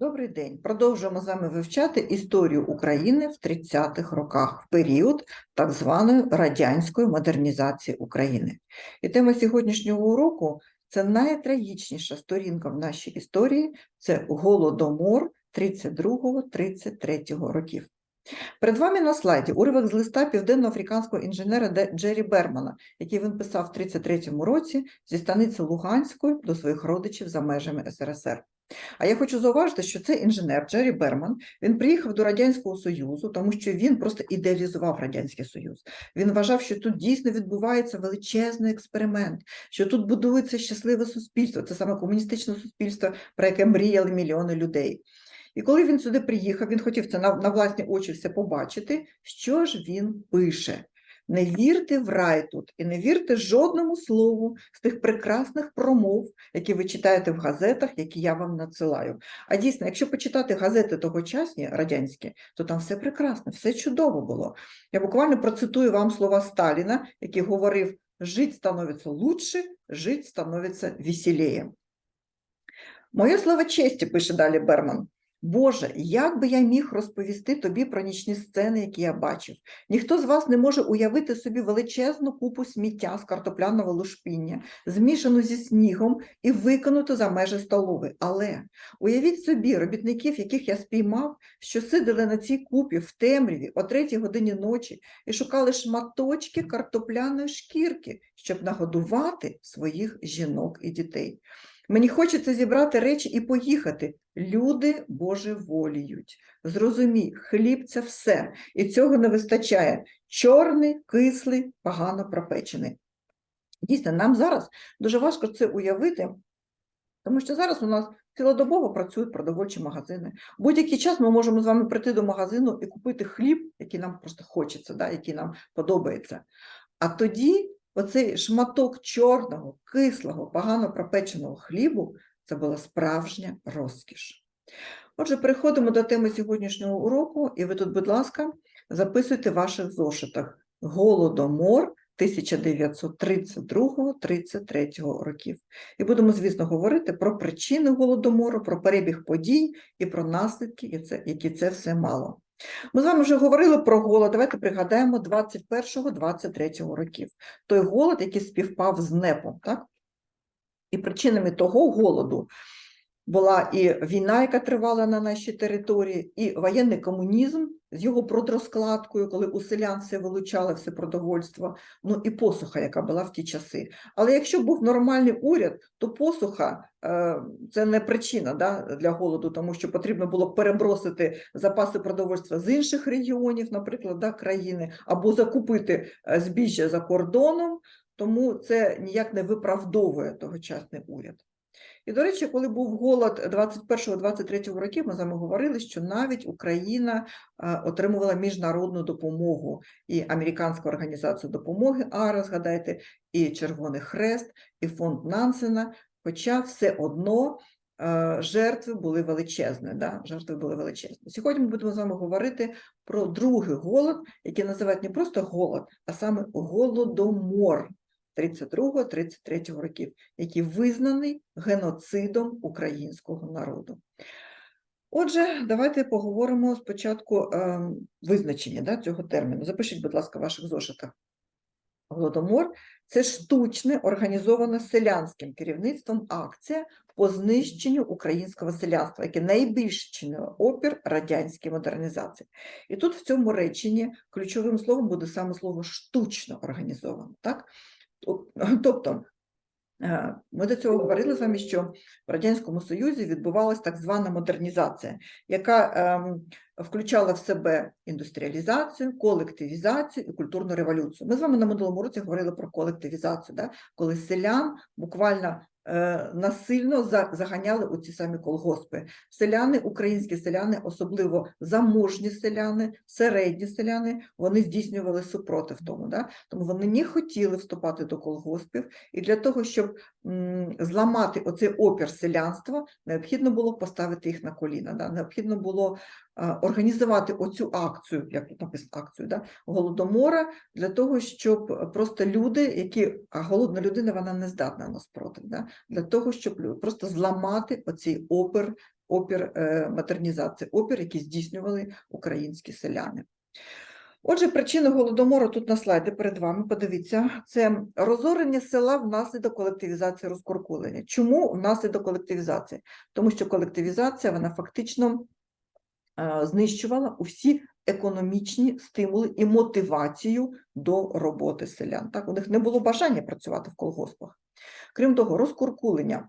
Добрий день. Продовжуємо з вами вивчати історію України в 30-х роках, в період так званої радянської модернізації України. І тема сьогоднішнього уроку це найтрагічніша сторінка в нашій історії це Голодомор 32-33 років. Перед вами на слайді уривок з листа південноафриканського інженера Джері Бермана, який він писав в 33-му році зі станиці Луганської до своїх родичів за межами СРСР. А я хочу зауважити, що цей інженер Джері Берман він приїхав до Радянського Союзу, тому що він просто ідеалізував Радянський Союз. Він вважав, що тут дійсно відбувається величезний експеримент, що тут будується щасливе суспільство, це саме комуністичне суспільство, про яке мріяли мільйони людей. І коли він сюди приїхав, він хотів це на, на власні очі все побачити. Що ж він пише? Не вірте в рай тут і не вірте жодному слову з тих прекрасних промов, які ви читаєте в газетах, які я вам надсилаю. А дійсно, якщо почитати газети тогочасні радянські, то там все прекрасно, все чудово було. Я буквально процитую вам слова Сталіна, який говорив: жить становиться лучше, жить становиться веселее. Моє слово честі, пише далі Берман. Боже, як би я міг розповісти тобі про нічні сцени, які я бачив? Ніхто з вас не може уявити собі величезну купу сміття з картопляного лушпіння, змішану зі снігом і викинуту за межі столови. Але уявіть собі робітників, яких я спіймав, що сиділи на цій купі в темряві о третій годині ночі і шукали шматочки картопляної шкірки, щоб нагодувати своїх жінок і дітей. Мені хочеться зібрати речі і поїхати. Люди божеволіють. Зрозумій, хліб це все, і цього не вистачає. Чорний, кислий, погано пропечений. Дійсно, нам зараз дуже важко це уявити, тому що зараз у нас цілодобово працюють продовольчі магазини. Будь-який час ми можемо з вами прийти до магазину і купити хліб, який нам просто хочеться, да, який нам подобається. А тоді оцей шматок чорного, кислого, погано пропеченого хлібу це була справжня розкіш. Отже, переходимо до теми сьогоднішнього уроку, і ви тут, будь ласка, записуйте в ваших зошитах Голодомор 1932-33 років. І будемо, звісно, говорити про причини голодомору, про перебіг подій і про наслідки, які це все мало. Ми з вами вже говорили про голод. Давайте пригадаємо 21-23 років. Той голод, який співпав з НЕПом, так? І причинами того голоду була і війна, яка тривала на нашій території, і воєнний комунізм з його продрозкладкою, коли у селян все вилучали, все продовольство, ну і посуха, яка була в ті часи. Але якщо був нормальний уряд, то посуха е, це не причина да, для голоду, тому що потрібно було перебросити запаси продовольства з інших регіонів, наприклад, да, країни, або закупити е, збіжжя за кордоном, тому це ніяк не виправдовує тогочасний уряд. І, до речі, коли був голод 21-23 років, ми з вами говорили, що навіть Україна е, отримувала міжнародну допомогу і Американську організацію допомоги АРА, згадайте, і Червоний Хрест, і фонд Нансена, хоча все одно е, жертви були величезні. Да? Жертви були величезні. Сьогодні ми будемо з вами говорити про другий голод, який називають не просто голод, а саме голодомор. 32-33 років, який визнаний геноцидом українського народу. Отже, давайте поговоримо спочатку е, визначення да, цього терміну. Запишіть, будь ласка, в ваших зошитах. Голодомор це штучне організована селянським керівництвом акція по знищенню українського селянства, яке найбільше чинило опір радянській модернізації. І тут в цьому реченні ключовим словом буде саме слово штучно організовано. Так? Тоб- Тобто, е, ми до цього говорили з вами, що в Радянському Союзі відбувалася так звана модернізація, яка ем, включала в себе індустріалізацію, колективізацію і культурну революцію. Ми з вами на минулому році говорили про колективізацію, да? коли селян буквально насильно заганяли у ці самі колгоспи. Селяни, українські селяни, особливо заможні селяни, середні селяни, вони здійснювали супротив тому. Да? Тому вони не хотіли вступати до колгоспів, і для того, щоб зламати оцей опір селянства, необхідно було поставити їх на коліна. Да? Необхідно було е, організувати оцю акцію, як написано акцію, да, голодомора, для того, щоб просто люди, які, а голодна людина, вона не здатна на спротив, да, для того, щоб просто зламати оцей опір, опір е, модернізації, опір, який здійснювали українські селяни. Отже, причини голодомору тут на слайді перед вами. Подивіться, це розорення села внаслідок колективізації розкуркулення. Чому внаслідок колективізації? Тому що колективізація вона фактично е, знищувала усі економічні стимули і мотивацію до роботи селян. Так, у них не було бажання працювати в колгоспах. Крім того, розкуркулення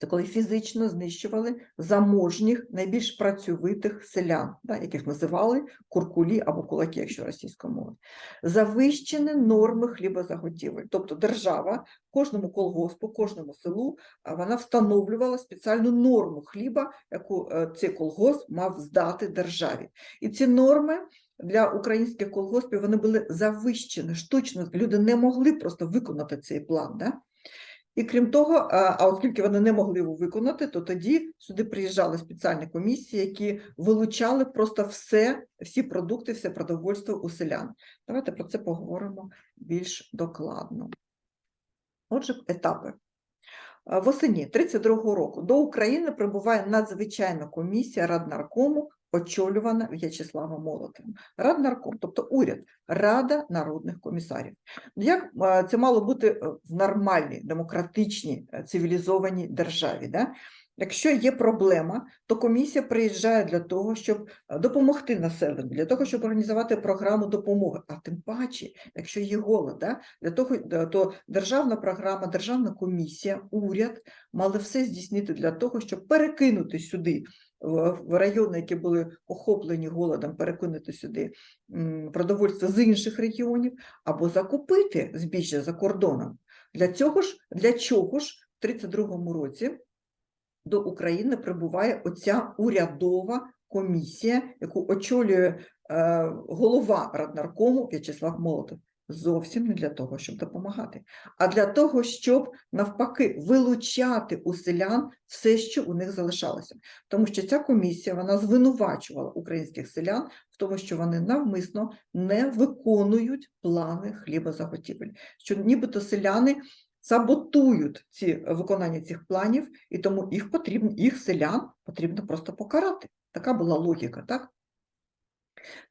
це коли фізично знищували заможніх, найбільш працьовитих селян, да, яких називали куркулі або кулаки, якщо російською мовою. Завищені норми хлібозаготівель. Тобто держава кожному колгоспу, кожному селу вона встановлювала спеціальну норму хліба, яку е, цей колгосп мав здати державі. І ці норми для українських колгоспів вони були завищені штучно. Люди не могли просто виконати цей план. Да? І крім того, а а оскільки вони не могли його виконати, то тоді сюди приїжджали спеціальні комісії, які вилучали просто все, всі продукти, все продовольство у селян. Давайте про це поговоримо більш докладно. Отже, етапи. Е, Восені 32-го року до України прибуває надзвичайна комісія Раднаркому, очолювана В'ячеславом Молотовим. Раднарком, тобто уряд, Рада народних комісарів. Як е, це мало бути е, в нормальній, демократичній, е, цивілізованій державі? Да? Якщо є проблема, то комісія приїжджає для того, щоб допомогти населенню, для того, щоб організувати програму допомоги. А тим паче, якщо є голод, да? для того, то державна програма, державна комісія, уряд мали все здійснити для того, щоб перекинути сюди в райони, які були охоплені голодом, перекинути сюди продовольство з інших регіонів, або закупити збіжжя за кордоном. Для цього ж, для чого ж в 32-му році до України прибуває оця урядова комісія, яку очолює е, голова Раднаркому В'ячеслав Молотов. Зовсім не для того, щоб допомагати, а для того, щоб навпаки вилучати у селян все, що у них залишалося. Тому що ця комісія вона звинувачувала українських селян в тому, що вони навмисно не виконують плани хлібозаготівель, що нібито селяни саботують ці виконання цих планів, і тому їх потрібно, їх селян потрібно просто покарати. Така була логіка, так?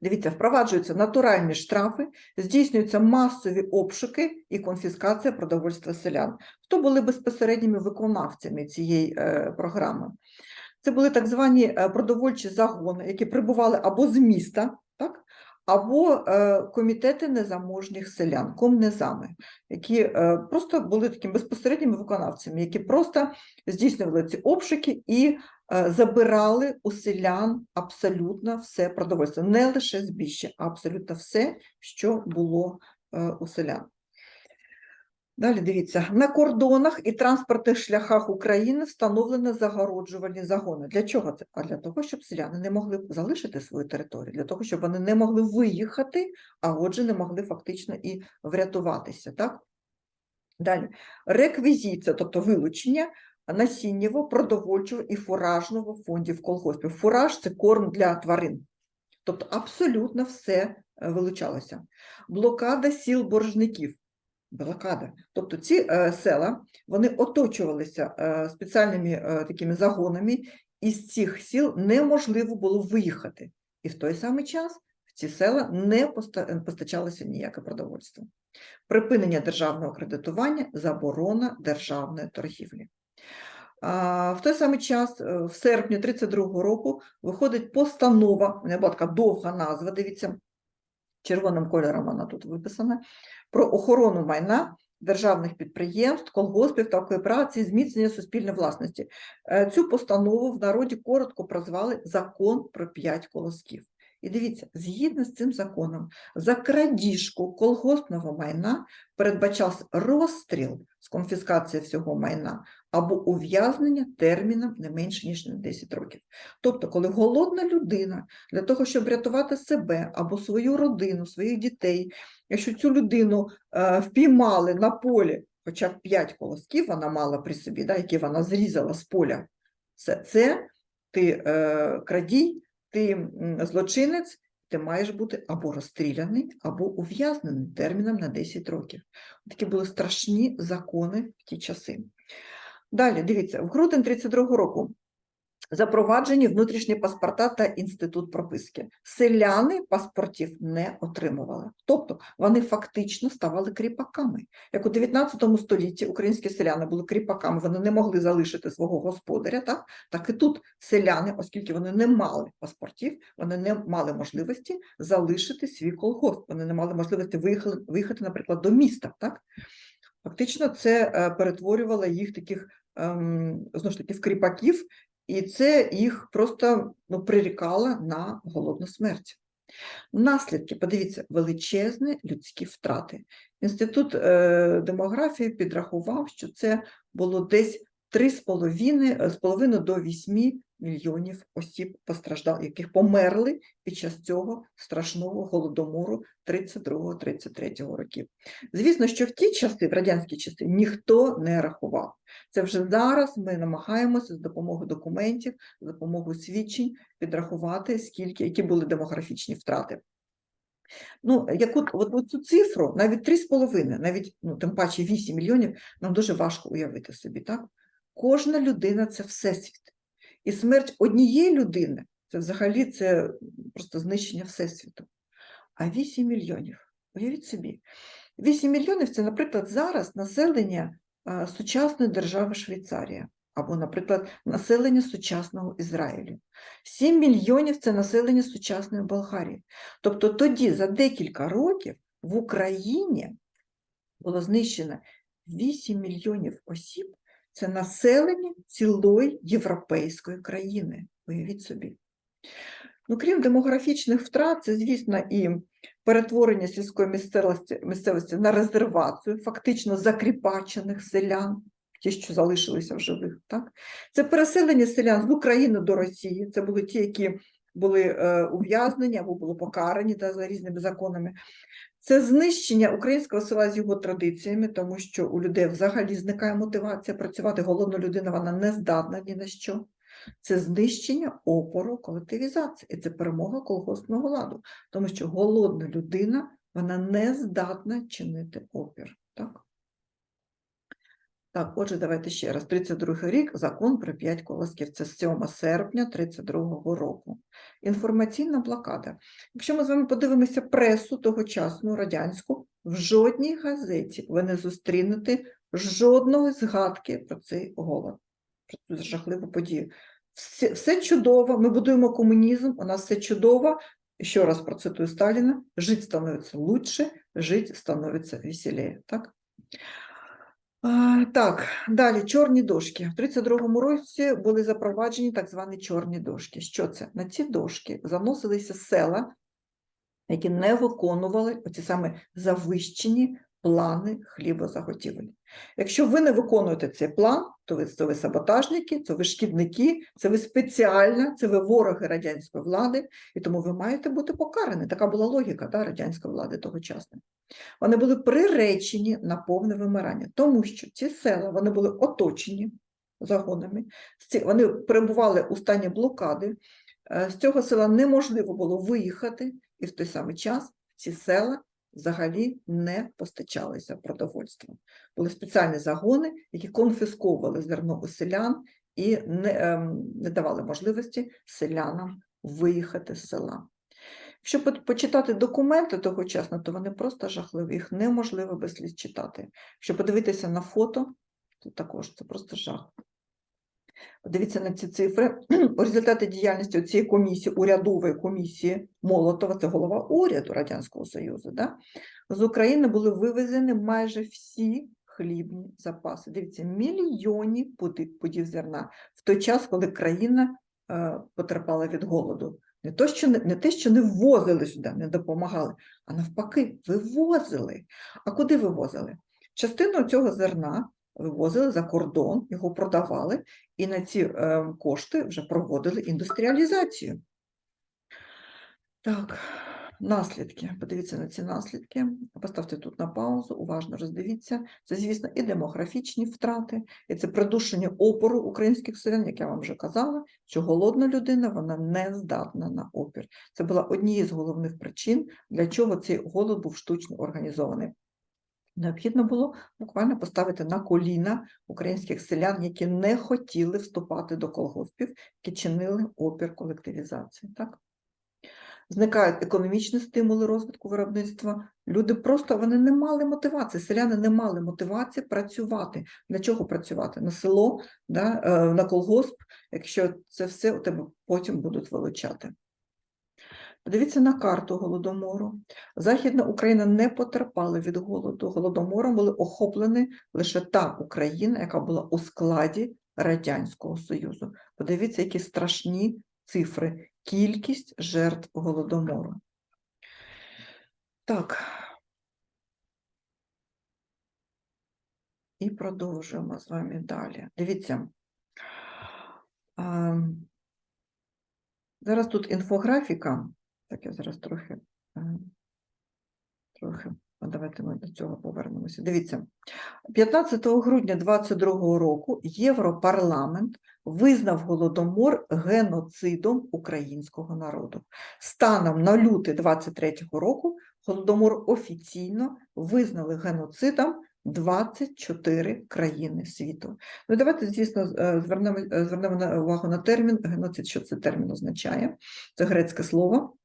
Дивіться, впроваджуються натуральні штрафи, здійснюються масові обшуки і конфіскація продовольства селян. Хто були безпосередніми виконавцями цієї е, програми? Це були так звані е, продовольчі загони, які прибували або з міста, так? або е, комітети незаможніх селян, комнезами, які просто були такими безпосередніми виконавцями, які просто здійснювали ці обшуки і забирали у селян абсолютно все продовольство, не лише збіжжя, а абсолютно все, що було е, у селян. Далі дивіться, на кордонах і транспортних шляхах України встановлені загороджувальні загони. Для чого це? А для того, щоб селяни не могли залишити свою територію, для того, щоб вони не могли виїхати, а отже, не могли фактично і врятуватися. Так? Далі, реквізиція, тобто вилучення насіннєво, продовольчого і фуражного фондів колгоспів. Фураж це корм для тварин. Тобто абсолютно все е, вилучалося. Блокада сіл боржників. Блокада. Тобто ці е, села вони оточувалися е, спеціальними такими загонами, і з цих сіл неможливо було виїхати. І в той самий час в ці села не постачалося ніяке продовольство. Припинення державного кредитування, заборона державної торгівлі. В той самий час, е, в серпні 32-го року, виходить постанова, неї була така довга назва, дивіться, червоним кольором вона тут виписана, про охорону майна державних підприємств, колгоспів та кооперації, зміцнення суспільної власності. Е, Цю постанову в народі коротко прозвали Закон про п'ять колосків. І дивіться, згідно з цим законом, за крадіжку колгоспного майна передбачався розстріл з конфіскації всього майна або ув'язнення терміном не менше ніж на 10 років. Тобто, коли голодна людина для того, щоб врятувати себе або свою родину, своїх дітей, якщо цю людину е, впіймали на полі, хоча б 5 колосків вона мала при собі, да, які вона зрізала з поля, це, це ти е, крадій, ти злочинець, ти маєш бути або розстріляний, або ув'язнений терміном на 10 років. Такі були страшні закони в ті часи. Далі, дивіться, в грудень 32 року запроваджені внутрішні паспорта та інститут прописки. Селяни паспортів не отримували. Тобто вони фактично ставали кріпаками. Як у 19 столітті українські селяни були кріпаками, вони не могли залишити свого господаря, так, так і тут селяни, оскільки вони не мали паспортів, вони не мали можливості залишити свій колгосп, вони не мали можливості виїхати, наприклад, до міста. Так? Фактично, це е, перетворювало їх таких ем, знову ж таки в кріпаків, і це їх просто ну, прирікало на голодну смерть. Наслідки, подивіться, величезні людські втрати. Інститут е, демографії підрахував, що це було десь 3,5 з половиною до 8 мільйонів осіб постраждали, яких померли під час цього страшного голодомору 32-33 років. Звісно, що в ті часи, в радянські часи, ніхто не рахував. Це вже зараз ми намагаємося з допомогою документів, з допомогою свідчень підрахувати, скільки, які були демографічні втрати. Ну, яку от, от цю цифру, навіть 3,5, навіть ну, тим паче 8 мільйонів, нам дуже важко уявити собі, так? Кожна людина це всесвіт. І смерть однієї людини це взагалі це просто знищення всесвіту. А 8 мільйонів. Уявіть собі, 8 мільйонів це, наприклад, зараз населення сучасної держави Швейцарія, або, наприклад, населення сучасного Ізраїлю. 7 мільйонів це населення сучасної Болгарії. Тобто тоді за декілька років в Україні було знищено 8 мільйонів осіб. Це населення цілої європейської країни. Уявіть собі. Ну, крім демографічних втрат, це, звісно, і перетворення сільської місцевості, місцевості на резервацію, фактично закріпачених селян, ті, що залишилися в живих. Так? Це переселення селян з України до Росії. Це були ті, які були е, ув'язнені або були покарані да, за різними законами. Це знищення українського села з його традиціями, тому що у людей взагалі зникає мотивація працювати. Голодна людина вона не здатна ні на що. Це знищення опору колективізації, і це перемога колгоспного ладу, тому що голодна людина вона не здатна чинити опір. Так, так отже, давайте ще раз. 32-й рік закон про 5 колосків. Це 7 серпня 32 року. Інформаційна блокада. Якщо ми з вами подивимося пресу тогочасну радянську, в жодній газеті ви не зустрінете жодної згадки про цей голод, про цю жахливу подію. Все, все чудово, ми будуємо комунізм, у нас все чудово. Ще раз процитую Сталіна: жить становиться лучше, жить становиться веселее. Так? Так, далі чорні дошки. В 32-му році були запроваджені так звані чорні дошки. Що це? На ці дошки заносилися села, які не виконували оці саме завищені плани хлібозаготівель. Якщо ви не виконуєте цей план, то ви, то ви саботажники, то ви шкідники, це ви спеціально, це ви вороги радянської влади, і тому ви маєте бути покарані. Така була логіка да, радянської влади тогочасної. Вони були приречені на повне вимирання, тому що ці села вони були оточені загонами, вони перебували у стані блокади. Е, З цього села неможливо було виїхати, і в той самий час ці села взагалі не постачалися продовольством. Були спеціальні загони, які конфісковували зерно у селян і не, ем, не давали можливості селянам виїхати з села. Якщо почитати документи тогочасно, то вони просто жахливі, їх неможливо без сліз читати. Якщо подивитися на фото, то також це просто жах. Подивіться на ці цифри. У результаті діяльності цієї комісії, урядової комісії Молотова, це голова уряду Радянського Союзу, да? з України були вивезені майже всі хлібні запаси. Дивіться, мільйонів пудів зерна в той час, коли країна е, потерпала від голоду. Не, то, що не, не те, що не ввозили сюди, не допомагали, а навпаки, вивозили. А куди вивозили? Частину цього зерна вивозили за кордон, його продавали, і на ці е, кошти вже проводили індустріалізацію. Так, наслідки. Подивіться на ці наслідки. Поставте тут на паузу, уважно роздивіться. Це, звісно, і демографічні втрати, і це придушення опору українських селян, як я вам вже казала, що голодна людина вона не здатна на опір. Це була однією з головних причин, для чого цей голод був штучно організований. Необхідно було буквально поставити на коліна українських селян, які не хотіли вступати до колгоспів, які чинили опір колективізації. Так? Зникають економічні стимули розвитку виробництва. Люди просто вони не мали мотивації. Селяни не мали мотивації працювати. Для чого працювати? На село, да, е, на колгосп, якщо це все у тебе потім будуть вилучати. Подивіться на карту Голодомору. Західна Україна не потерпала від голоду. Голодомором були охоплені лише та Україна, яка була у складі Радянського Союзу. Подивіться, які страшні цифри, кількість жертв Голодомору. Так. І продовжуємо з вами далі. Дивіться. Зараз тут інфографіка. Так, я зараз трохи, е, трохи, давайте ми до цього повернемося. Дивіться, 15 грудня 2022 року Європарламент визнав Голодомор геноцидом українського народу. Станом на лютий 2023 року Голодомор офіційно визнали геноцидом 24 країни світу. Ну, давайте, звісно, е, звернемо, е, звернемо увагу на термін геноцид. Що це термін означає? Це грецьке слово,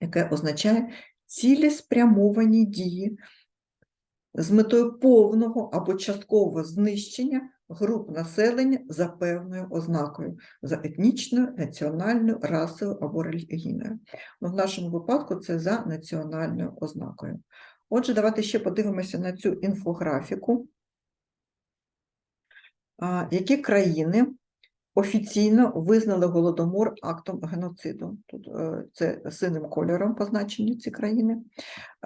яке означає цілеспрямовані дії з метою повного або часткового знищення груп населення за певною ознакою, за етнічною, національною, расовою або релігійною. Ну, в нашому випадку це за національною ознакою. Отже, давайте ще подивимося на цю інфографіку. Які країни офіційно визнали Голодомор актом геноциду? Тут е, це синим кольором позначені ці країни,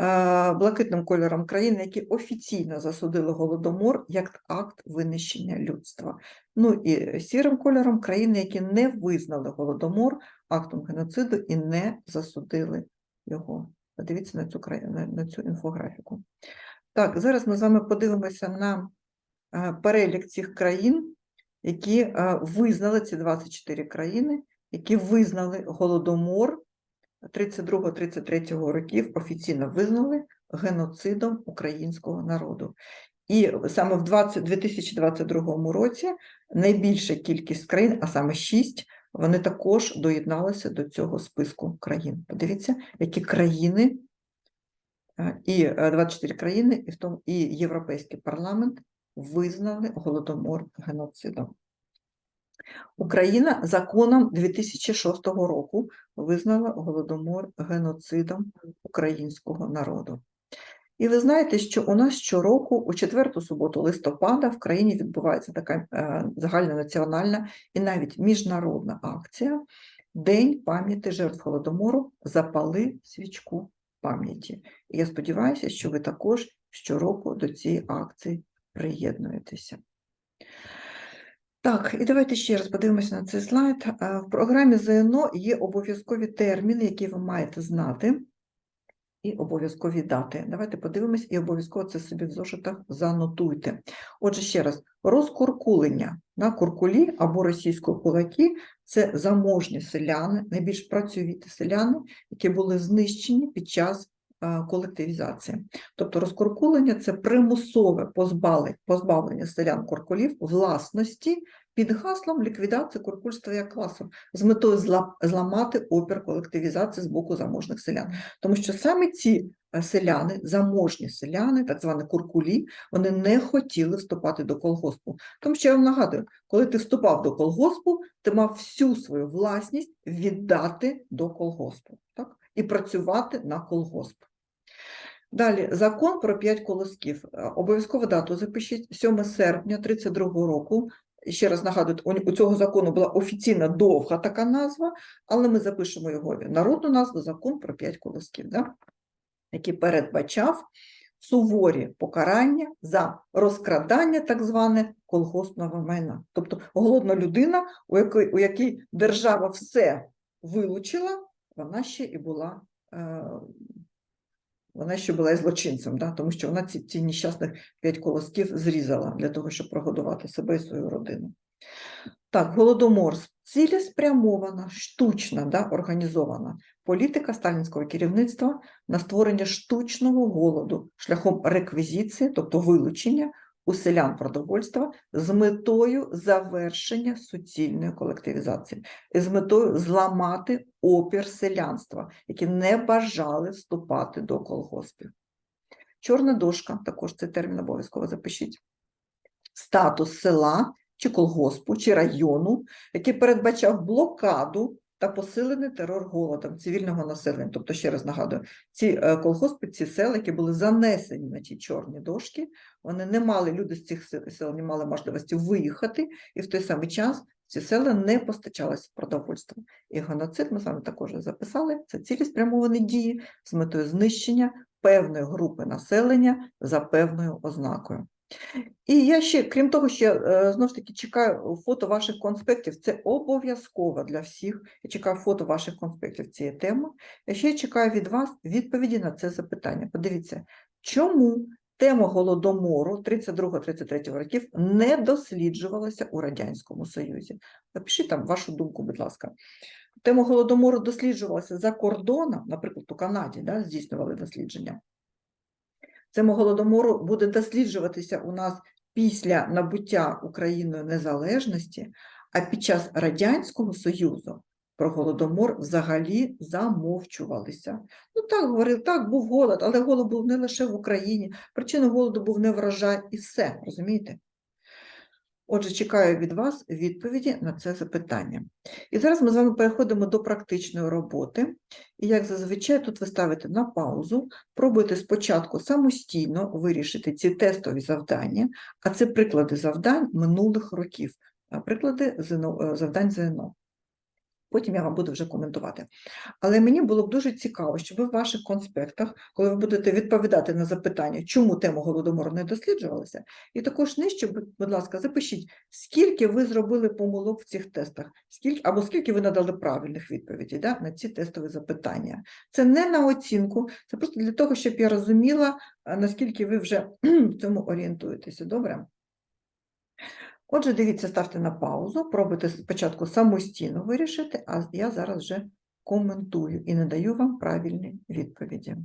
Е, блакитним кольором країни, які офіційно засудили Голодомор як акт винищення людства. Ну і сірим кольором країни, які не визнали Голодомор актом геноциду і не засудили його. Подивіться на цю, на цю інфографіку. Так, зараз ми з вами подивимося на е, перелік цих країн, які е, визнали ці 24 країни, які визнали Голодомор 32-33 років, офіційно визнали геноцидом українського народу. І саме в 20, 2022 році найбільша кількість країн, а саме 6, вони також доєдналися до цього списку країн. Подивіться, які країни, е, і е, 24 країни, і в тому і Європейський парламент визнали Голодомор геноцидом. Україна законом 2006 року визнала Голодомор геноцидом українського народу. І ви знаєте, що у нас щороку, у четверту суботу листопада, в країні відбувається така е, загальнонаціональна і навіть міжнародна акція День пам'яті жертв Голодомору Запали свічку пам'яті. І я сподіваюся, що ви також щороку до цієї акції приєднуєтеся. Так, і давайте ще раз подивимося на цей слайд. Е, В програмі ЗНО є обов'язкові терміни, які ви маєте знати, і обов'язкові дати. Давайте подивимось і обов'язково це собі в зошитах занотуйте. Отже, ще раз, розкуркулення на куркулі або російської кулаки – це заможні селяни, найбільш працьовіті селяни, які були знищені під час колективізації. Тобто розкуркулення – це примусове позбавлення, позбавлення селян куркулів власності під гаслом ліквідації куркульства як класу з метою зла- зламати опір колективізації з боку заможних селян. Тому що саме ці е, селяни, заможні селяни, так звані куркулі, вони не хотіли вступати до колгоспу. Тому що я вам нагадую, коли ти вступав до колгоспу, ти мав всю свою власність віддати до колгоспу так? і працювати на колгосп. Далі, закон про 5 колосків. Е, Обов'язково дату запишіть 7 серпня 32 року. Ще раз нагадую, у цього закону була офіційна довга така назва, але ми запишемо його народну назву закон про 5 колосків, да? який передбачав суворі покарання за розкрадання так зване колгоспного майна. Тобто голодна людина, у якій, у якій держава все вилучила, вона ще і була е, вона ще була і злочинцем, да? тому що вона ці, ці нещасних п'ять колосків зрізала для того, щоб прогодувати себе і свою родину. Так, голодомор цілеспрямована, штучна, да, організована політика сталінського керівництва на створення штучного голоду шляхом реквізиції, тобто вилучення у селян продовольства з метою завершення суцільної колективізації з метою зламати опір селянства, які не бажали вступати до колгоспів. Чорна дошка, також цей термін обов'язково запишіть. Статус села чи колгоспу, чи району, який передбачав блокаду та посилений терор голодом цивільного населення. Тобто, ще раз нагадую, ці е, колгоспи, ці села, які були занесені на ті чорні дошки, вони не мали, люди з цих сел не мали можливості виїхати, і в той самий час ці села не постачалися продовольством. І геноцид ми з вами також записали, це цілеспрямовані дії з метою знищення певної групи населення за певною ознакою. І я ще, крім того, ще знову ж таки чекаю фото ваших конспектів. Це обов'язково для всіх. Я чекаю фото ваших конспектів цієї теми. Я ще чекаю від вас відповіді на це запитання. Подивіться, чому тема голодомору 32-33 років не досліджувалася у Радянському Союзі? Напишіть там вашу думку, будь ласка. Тема голодомору досліджувалася за кордоном, наприклад, у Канаді да, здійснювали дослідження. Тема голодомору буде досліджуватися у нас після набуття Україною незалежності, а під час Радянського Союзу про голодомор взагалі замовчувалися. Ну так говорили, так, був голод, але голод був не лише в Україні. Причиною голоду був не врожай і все, розумієте? Отже, чекаю від вас відповіді на це запитання. І зараз ми з вами переходимо до практичної роботи. І як зазвичай, тут ви ставите на паузу, пробуйте спочатку самостійно вирішити ці тестові завдання, а це приклади завдань минулих років, приклади е, завдань ЗНО. Потім я вам буду вже коментувати. Але мені було б дуже цікаво, щоб ви в ваших конспектах, коли ви будете відповідати на запитання, чому тема голодомору не досліджувалася, і також нижче, будь ласка, запишіть, скільки ви зробили помилок в цих тестах, скільки, або скільки ви надали правильних відповідей да, на ці тестові запитання. Це не на оцінку, це просто для того, щоб я розуміла, наскільки ви вже в цьому орієнтуєтеся. Добре? Отже, дивіться, ставте на паузу, пробуйте спочатку самостійно вирішити, а я зараз вже коментую і надаю вам правильні відповіді.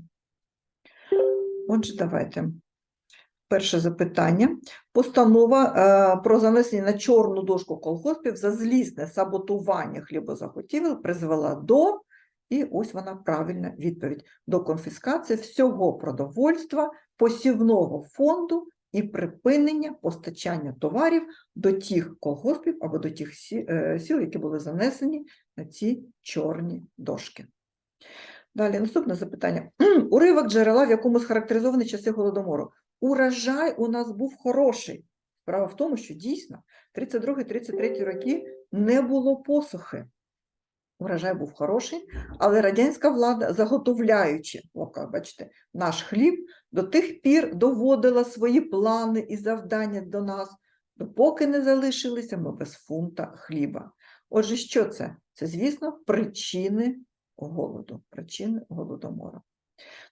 Отже, давайте. Перше запитання. Постанова е, про занесення на чорну дошку колгоспів за злісне саботування хлібозаготівель призвела до, і ось вона правильна відповідь, до конфіскації всього продовольства, посівного фонду і припинення постачання товарів до тих колгоспів або до тих е, сіл, які були занесені на ці чорні дошки. Далі, наступне запитання. Уривок джерела, в якому схарактеризовані часи голодомору. Урожай у нас був хороший. Справа в тому, що дійсно 32-33 роки не було посухи. Урожай був хороший, але радянська влада, заготовляючи, ока, бачите, наш хліб, до тих пір доводила свої плани і завдання до нас, допоки не залишилися ми без фунта хліба. Отже, що це? Це, звісно, причини голоду, причини голодомору.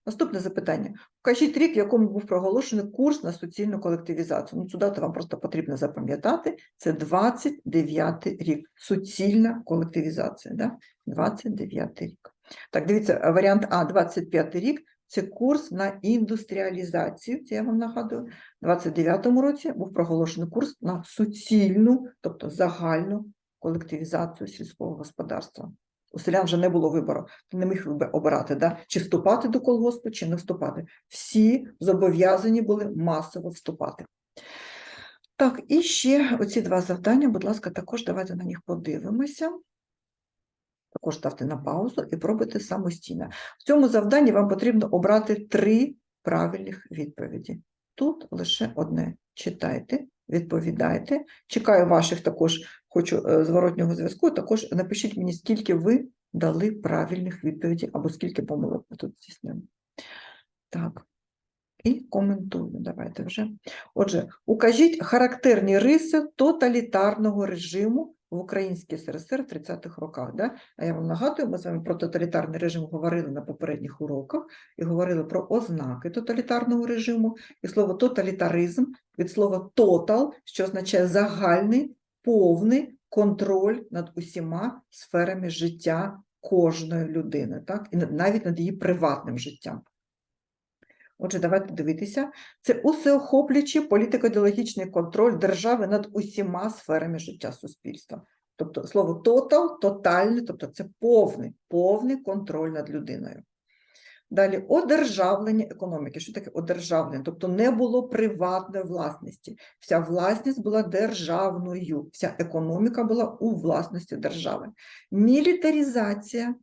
Наступне запитання. Вкажіть рік, в якому був проголошений курс на суцільну колективізацію. Ну, цю дату вам просто потрібно запам'ятати. Це 29 рік. Суцільна колективізація. Да? 29 рік. Так, дивіться, варіант А, 25 рік це курс на індустріалізацію. Це я вам нагадую. У 29-му році був проголошений курс на суцільну, тобто загальну колективізацію сільського господарства. У селян вже не було вибору. Ти не міг обирати, да? чи вступати до колгоспу, чи не вступати. Всі зобов'язані були масово вступати. Так, і ще оці два завдання, будь ласка, також давайте на них подивимося. Також ставте на паузу і пробуйте самостійно. В цьому завданні вам потрібно обрати три правильних відповіді. Тут лише одне. Читайте, відповідайте. Чекаю ваших також, хочу е, зворотнього зв'язку. Також напишіть мені, скільки ви дали правильних відповідей або скільки помилок ви тут здійснили. Так. І коментую. Давайте вже. Отже, укажіть характерні риси тоталітарного режиму в Українській СРСР в 30-х роках. Да? А я вам нагадую, ми з вами про тоталітарний режим говорили на попередніх уроках і говорили про ознаки тоталітарного режиму. І слово тоталітаризм від слова тотал, що означає загальний, повний контроль над усіма сферами життя кожної людини, так? і навіть над її приватним життям. Отже, давайте дивитися. Це усеохоплюючий політико-ідеологічний контроль держави над усіма сферами життя суспільства. Тобто слово тотал, тотальний, тобто це повний, повний контроль над людиною. Далі одержавлення економіки. Що таке одержавлення? Тобто не було приватної власності. Вся власність була державною, вся економіка була у власності держави. Мілітарізація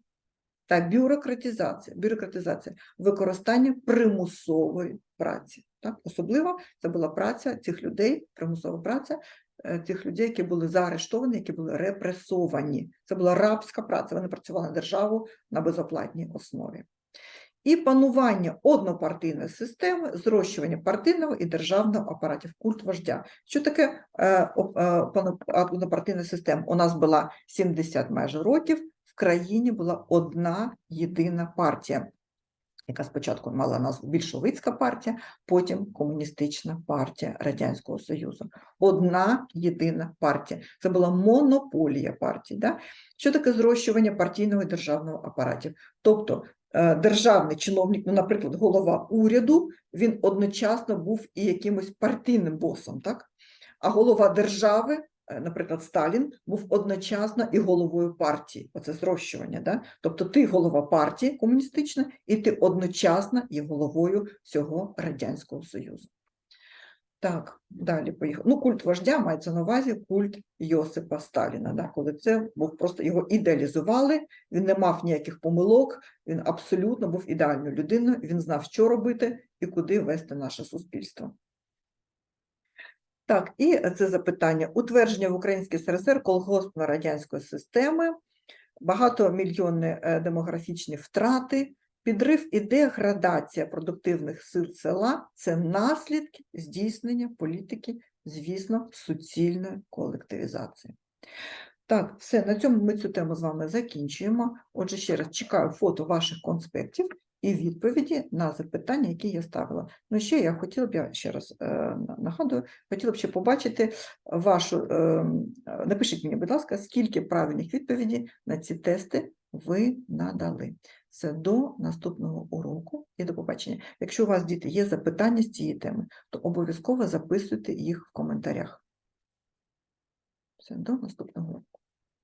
та бюрократизація. Бюрократизація використання примусової праці. Так? Особливо це була праця цих людей, примусова праця е, цих людей, які були заарештовані, які були репресовані. Це була рабська праця. Вони працювали на державу на безоплатній основі. І панування однопартійної системи, зрощування партійного і державного апаратів, культ вождя. Що таке е, е, однопартійна система? У нас була 70 майже років, в країні була одна єдина партія, яка спочатку мала назву більшовицька партія, потім комуністична партія Радянського Союзу. Одна єдина партія. Це була монополія партій. Да? Що таке зрощування партійного і державного апаратів? Тобто державний чиновник, ну, наприклад, голова уряду, він одночасно був і якимось партійним босом, так? А голова держави, е, наприклад, Сталін, був одночасно і головою партії. Оце зрощування. Да? Тобто ти голова партії комуністична, і ти одночасно є головою всього Радянського Союзу. Так, далі поїхав. Ну, культ вождя мається на увазі культ Йосипа Сталіна, да, коли це був просто його ідеалізували, він не мав ніяких помилок, він абсолютно був ідеальною людиною, він знав, що робити і куди вести наше суспільство. Так, і це запитання. Утвердження в Українській СРСР колгоспно-радянської системи, багатомільйонні е, демографічні втрати, підрив і деградація продуктивних сил села – це наслідки здійснення політики, звісно, суцільної колективізації. Так, все, на цьому ми цю тему з вами закінчуємо. Отже, ще раз чекаю фото ваших конспектів і відповіді на запитання, які я ставила. Ну, ще я хотіла б, я ще раз е, нагадую, хотіла б ще побачити вашу, е, напишіть мені, будь ласка, скільки правильних відповідей на ці тести ви надали. Все, до наступного уроку і до побачення. Якщо у вас, діти, є запитання з цієї теми, то обов'язково записуйте їх в коментарях. Все, до наступного уроку.